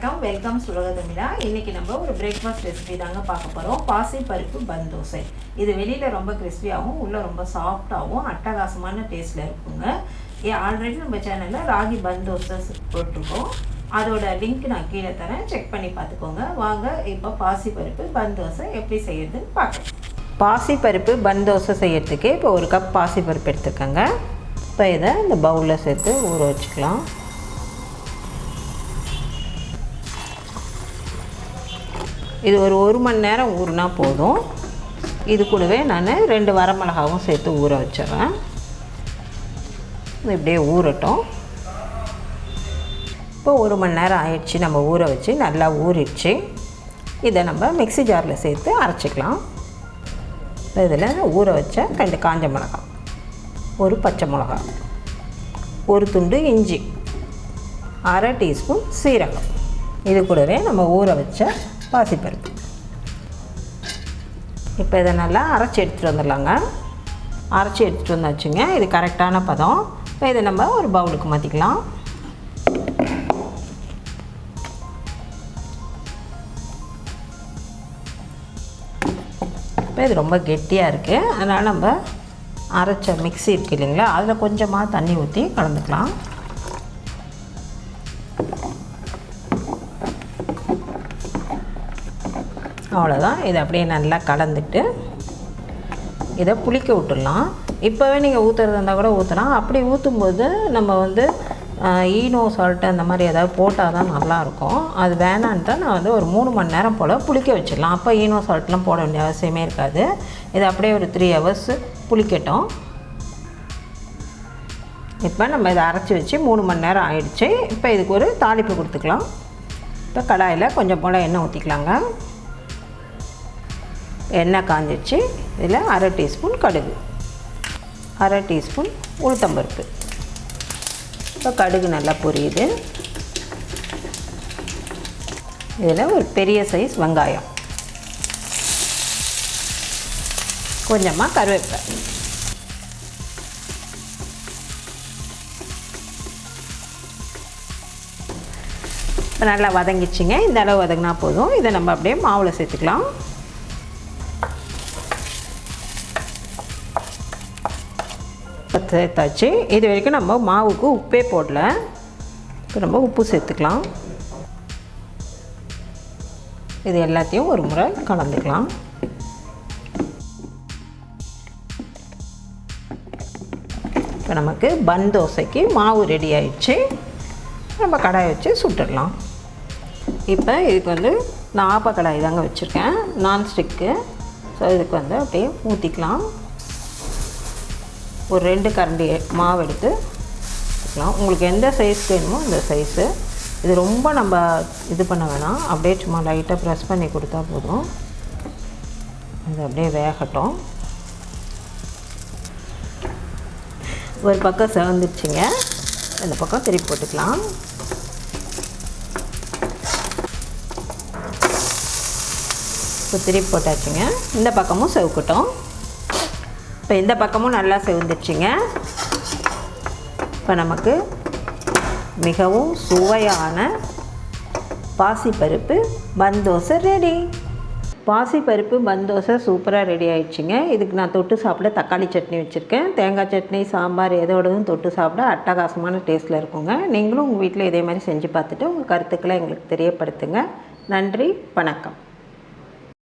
Welcome சுலகதமிழா இன்றைக்கி நம்ம ஒரு பிரேக்ஃபாஸ்ட் ரெசிபி தாங்க பார்க்க போகிறோம் பாசி பருப்பு பன் தோசை. இது வெளியில் ரொம்ப கிறிஸ்பியாகவும் உள்ளே ரொம்ப சாஃப்டாகவும் அட்டகாசமான டேஸ்ட்டில் இருக்குங்க. ஏ ஆல்ரெடி நம்ம சேனலில் ராகி பன் தோசை போட்டிருக்கோம். அதோட லிங்க் நான் கீழே தரேன். செக் பண்ணி பார்த்துக்கோங்க. வாங்க இப்போ பாசி பருப்பு பன் தோசை எப்படி செய்யறதுன்னு பார்க்கலாம். பாசி பருப்பு பன் தோசை செய்யறதுக்கு இப்போ ஒரு கப் பாசி பருப்பு எடுத்துக்கோங்க. இப்போ இதை இந்த பவுலில் சேர்த்து ஊற வச்சுக்கலாம். இது ஒரு ஒரு மணி நேரம் ஊறினா போதும். இது கூடவே நான் ரெண்டு வரமிளகாவும் சேர்த்து ஊற வச்சிடுறேன். இது இப்படியே ஊறட்டும். இப்போ ஒரு மணி நேரம் ஆயிடுச்சு நம்ம ஊற வச்சு நல்லா ஊறிடுச்சு. இதை நம்ம மிக்ஸி ஜாரில் சேர்த்து அரைச்சிக்கலாம். இதில் ஊற வச்ச ரெண்டு காஞ்ச மிளகாய் ஒரு பச்சை மிளகாய் ஒரு துண்டு இஞ்சி அரை டீஸ்பூன் சீரகம். இது கூடவே நம்ம ஊற வச்ச பாசிப்பருப்பு. இப்போ இதை நல்லா அரைச்சி எடுத்துகிட்டு வந்துடலாங்க. அரைச்சி எடுத்துகிட்டு வந்தாச்சுங்க. இது கரெக்டான பதம். இப்போ இதை நம்ம ஒரு பவுலுக்கு மாற்றிக்கலாம் இப்போ இது ரொம்ப கெட்டியாக இருக்குது அதனால் நம்ம அரைச்ச மிக்ஸி இருக்குது இல்லைங்களா? அதில் கொஞ்சமாக தண்ணி ஊற்றி கலந்துக்கலாம். அவ்வளோதான் இதை அப்படியே நல்லா கலந்துட்டு இதை புளிக்க விட்டுடலாம். இப்போவே நீங்கள் ஊற்றுறதா இருந்தால் கூட ஊற்றலாம் அப்படி ஊற்றும்போது நம்ம வந்து ஈனோ சால்ட்டு அந்த மாதிரி ஏதாவது போட்டால் தான் நல்லாயிருக்கும். அது வேணான்ட்டு நான் வந்து ஒரு மூணு மணி நேரம் போல் புளிக்க வச்சிடலாம். அப்போ ஈனோ சால்ட்லாம் போட வேண்டிய அவசியமே இருக்காது. இது அப்படியே ஒரு த்ரீ ஹவர்ஸ் புளிக்கட்டும். இப்போ நம்ம இதை அரைச்சி வச்சு மூணு மணி நேரம் ஆயிடுச்சு. இப்போ இதுக்கு ஒரு தாளிப்பு கொடுத்துக்கலாம். இப்போ கடாயில் கொஞ்சம் போல் எண்ணெய் ஊற்றிக்கலாங்க எண்ணெய் காஞ்சிச்சு இதில் அரை டீஸ்பூன் கடுகு. அரை டீஸ்பூன் உளுத்தம்பருப்பு. இப்போ கடுகு நல்லா பொரியுது. இதில் ஒரு பெரிய சைஸ் வெங்காயம். கொஞ்சமாக கருவேப்பிலை. இப்போ நல்லா வதங்கிச்சிங்க இந்த அளவு வதங்கினா போதும். இதை நம்ம அப்படியே மாவில் சேர்த்துக்கலாம். சேர்த்தாச்சு இது வரைக்கும் நம்ம மாவுக்கு உப்பே போடல. இப்போ நம்ம உப்பு சேர்த்துக்கலாம். இது எல்லாத்தையும் ஒரு முறை கலந்துக்கலாம். இப்போ நமக்கு பன் தோசைக்கு மாவு ரெடி ஆயிடுச்சு. நம்ம கடாய் வச்சு சுட்டுடலாம். இப்போ இதுக்கு வந்து நான் ஆப்ப கடாய் தாங்க வச்சுருக்கேன். நான்ஸ்டிக்கு ஸோ இதுக்கு வந்து அப்படியே ஊற்றிக்கலாம் ஒரு ரெண்டு கரண்டி மாவு எடுத்து வச்சுக்கலாம். உங்களுக்கு எந்த சைஸ் வேணுமோ அந்த சைஸு இது ரொம்ப நம்ம இது பண்ண வேணாம். அப்படியே சும்மா லைட்டாக ப்ரெஸ் பண்ணி கொடுத்தா போதும். இது அப்படியே வேகட்டும். ஒரு பக்கம் சேர்ந்துருச்சுங்க இந்த பக்கம் திருப்பி போட்டுக்கலாம். இப்போ திருப்பி போட்டாச்சுங்க. இந்த பக்கமும் செவுக்கட்டும். இப்போ இந்த பக்கமும் நல்லா செவந்துச்சுங்க இப்போ நமக்கு மிகவும் சுவையான பாசிப்பருப்பு பந்தோசை ரெடி பாசிப்பருப்பு பந்தோசை சூப்பராக ரெடி ஆயிடுச்சுங்க. இதுக்கு நான் தொட்டு சாப்பிட தக்காளி சட்னி வச்சுருக்கேன். தேங்காய் சட்னி சாம்பார் எதோடதும் தொட்டு சாப்பிட அட்டகாசமான டேஸ்ட்டில் இருக்குங்க. நீங்களும் உங்கள் வீட்டில் இதே மாதிரி செஞ்சு பார்த்துட்டு உங்கள் கருத்துக்களை எங்களுக்கு தெரியப்படுத்துங்க. நன்றி வணக்கம்.